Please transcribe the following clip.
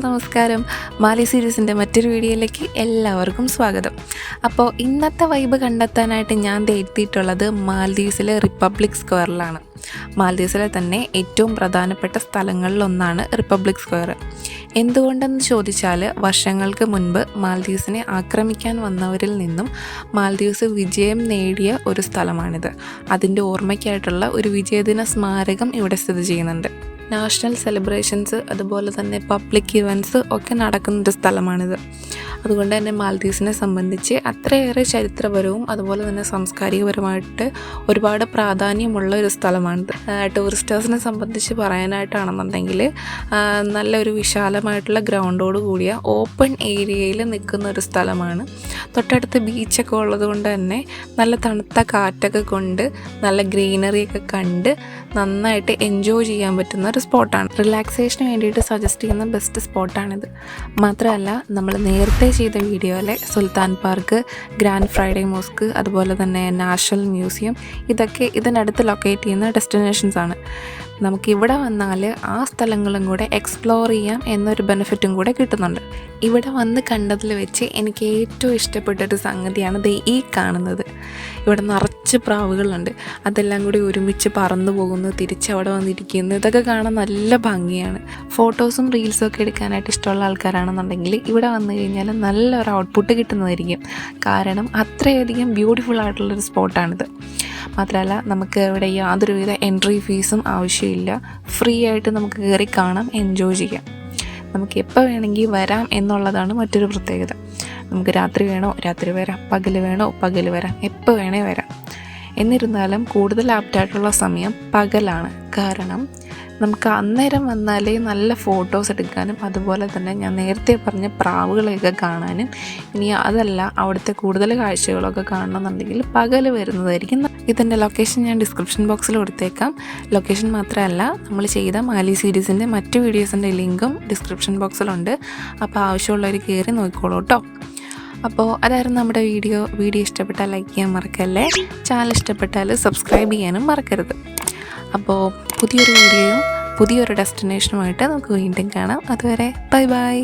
നമസ്കാരം. മാലി സീരീസിന്റെ മറ്റൊരു വീഡിയോയിലേക്ക് എല്ലാവർക്കും സ്വാഗതം. അപ്പോൾ ഇന്നത്തെ വൈബ് കണ്ടെത്താനായിട്ട് ഞാൻ എത്തിയിട്ടുള്ളത് മാൽദീവ്സിലെ റിപ്പബ്ലിക് സ്ക്വയറിലാണ്. മാൽദീവ്സിലെ തന്നെ ഏറ്റവും പ്രധാനപ്പെട്ട സ്ഥലങ്ങളിലൊന്നാണ് റിപ്പബ്ലിക് സ്ക്വയർ. എന്തുകൊണ്ടെന്ന് ചോദിച്ചാൽ വർഷങ്ങൾക്ക് മുൻപ് മാൽദീവ്സിനെ ആക്രമിക്കാൻ വന്നവരിൽ നിന്നും മാൽദീവ്സ് വിജയം നേടിയ ഒരു സ്ഥലമാണിത്. അതിന്റെ ഓർമ്മയ്ക്കായിട്ടുള്ള ഒരു വിജയദിന സ്മാരകം ഇവിടെ സ്ഥിതി ചെയ്യുന്നുണ്ട്. നാഷണൽ സെലിബ്രേഷൻസ് അതുപോലെ തന്നെ പബ്ലിക് ഇവന്റ്സ് ഒക്കെ നടക്കുന്ന ഒരു സ്ഥലമാണിത്. അതുകൊണ്ട് തന്നെ മാൽദീവ്സിനെ സംബന്ധിച്ച് അത്രയേറെ ചരിത്രപരവും അതുപോലെ തന്നെ സാംസ്കാരികപരമായിട്ട് ഒരുപാട് പ്രാധാന്യമുള്ള ഒരു സ്ഥലമാണിത്. ടൂറിസ്റ്റേഴ്സിനെ സംബന്ധിച്ച് പറയാനായിട്ടാണെന്നുണ്ടെങ്കിൽ നല്ലൊരു വിശാലമായിട്ടുള്ള ഗ്രൗണ്ടോട് കൂടിയ ഓപ്പൺ ഏരിയയിൽ നിൽക്കുന്ന ഒരു സ്ഥലമാണ്. തൊട്ടടുത്ത് ബീച്ചൊക്കെ ഉള്ളത് കൊണ്ട് തന്നെ നല്ല തണുത്ത കാറ്റൊക്കെ കൊണ്ട് നല്ല ഗ്രീനറിയൊക്കെ കണ്ട് നന്നായിട്ട് എൻജോയ് ചെയ്യാൻ പറ്റുന്ന ഒരു സ്പോട്ടാണ്. റിലാക്സേഷന് വേണ്ടിയിട്ട് സജസ്റ്റ് ചെയ്യുന്ന ബെസ്റ്റ് സ്പോട്ടാണിത്. മാത്രമല്ല നമ്മൾ നേരത്തെ ചെയ്ത വീഡിയോയിലെ Sultan Park Grand Friday Mosque അതുപോലെ തന്നെ നാഷണൽ മ്യൂസിയം ഇതൊക്കെ ഇതിനടുത്ത് ലൊക്കേറ്റ് ചെയ്യുന്ന ഡെസ്റ്റിനേഷൻസ് ആണ്. നമുക്ക് ഇവിടെ വന്നാൽ ആ സ്ഥലങ്ങളും കൂടെ എക്സ്പ്ലോർ ചെയ്യാം എന്നൊരു ബെനിഫിറ്റും കൂടെ കിട്ടുന്നുണ്ട്. ഇവിടെ വന്ന് കണ്ടതിൽ വെച്ച് എനിക്ക് ഏറ്റവും ഇഷ്ടപ്പെട്ട ഒരു സംഗതിയാണ് ദേ ഈ കാണുന്നത്. ഇവിടെ നിറച്ച് പ്രാവുകളുണ്ട്. അതെല്ലാം കൂടി ഒരുമിച്ച് പറന്നു പോകുന്നു തിരിച്ച് അവിടെ വന്നിരിക്കുന്നു. ഇതൊക്കെ കാണാൻ നല്ല ഭംഗിയാണ്. ഫോട്ടോസും റീൽസും ഒക്കെ എടുക്കാനായിട്ട് ഇഷ്ടമുള്ള ആൾക്കാരാണെന്നുണ്ടെങ്കിൽ ഇവിടെ വന്നു കഴിഞ്ഞാൽ നല്ലൊരു ഔട്ട്പുട്ട് കിട്ടുന്നതായിരിക്കും. കാരണം അത്രയധികം ബ്യൂട്ടിഫുൾ ആയിട്ടുള്ളൊരു സ്പോട്ടാണിത് മാത്രമല്ല നമുക്ക് ഇവിടെ യാതൊരുവിധ എൻട്രി ഫീസും ആവശ്യമില്ല. ഫ്രീ ആയിട്ട് നമുക്ക് കയറി കാണാം എൻജോയ് ചെയ്യാം. നമുക്ക് എപ്പോൾ വേണമെങ്കിൽ വരാം എന്നുള്ളതാണ് മറ്റൊരു പ്രത്യേകത. നമുക്ക് രാത്രി വേണോ? രാത്രി വരാം. പകൽ വേണോ? പകൽ വരാം. എപ്പോൾ വേണേ വരാം. എന്നിരുന്നാലും കൂടുതൽ ആപ്റ്റായിട്ടുള്ള സമയം പകലാണ്. കാരണം നമുക്ക് അന്നേരം വന്നാലേ നല്ല ഫോട്ടോസ് എടുക്കാനും അതുപോലെ തന്നെ ഞാൻ നേരത്തെ പറഞ്ഞ പ്രാവുകളെയൊക്കെ കാണാനും ഇനി അതല്ല അവിടുത്തെ കൂടുതൽ കാഴ്ചകളൊക്കെ കാണണമെന്നുണ്ടെങ്കിൽ പകൽ വരുന്നതായിരിക്കും. ഇതിന്റെ ലൊക്കേഷൻ ഞാൻ ഡിസ്ക്രിപ്ഷൻ ബോക്സിൽ കൊടുത്തേക്കാം. ലൊക്കേഷൻ മാത്രമല്ല നമ്മൾ ചെയ്ത മാലി സീരീസിന്റെ മറ്റു വീഡിയോസിന്റെ ലിങ്കും ഡിസ്ക്രിപ്ഷൻ ബോക്സിലുണ്ട് അപ്പോൾ ആവശ്യമുള്ളവർ കയറി നോക്കിക്കോളൂ കേട്ടോ. അപ്പോൾ അതായിരുന്നു നമ്മുടെ വീഡിയോ. വീഡിയോ ഇഷ്ടപ്പെട്ടാൽ ലൈക്ക് ചെയ്യാൻ മറക്കല്ലേ? ചാനൽ ഇഷ്ടപ്പെട്ടാൽ സബ്സ്ക്രൈബ് ചെയ്യാനും മറക്കരുത്. അപ്പോൾ പുതിയൊരു വീഡിയോയും പുതിയൊരു ഡെസ്റ്റിനേഷനുമായിട്ട് നമുക്ക് വീണ്ടും കാണാം. അതുവരെ ബൈ ബൈ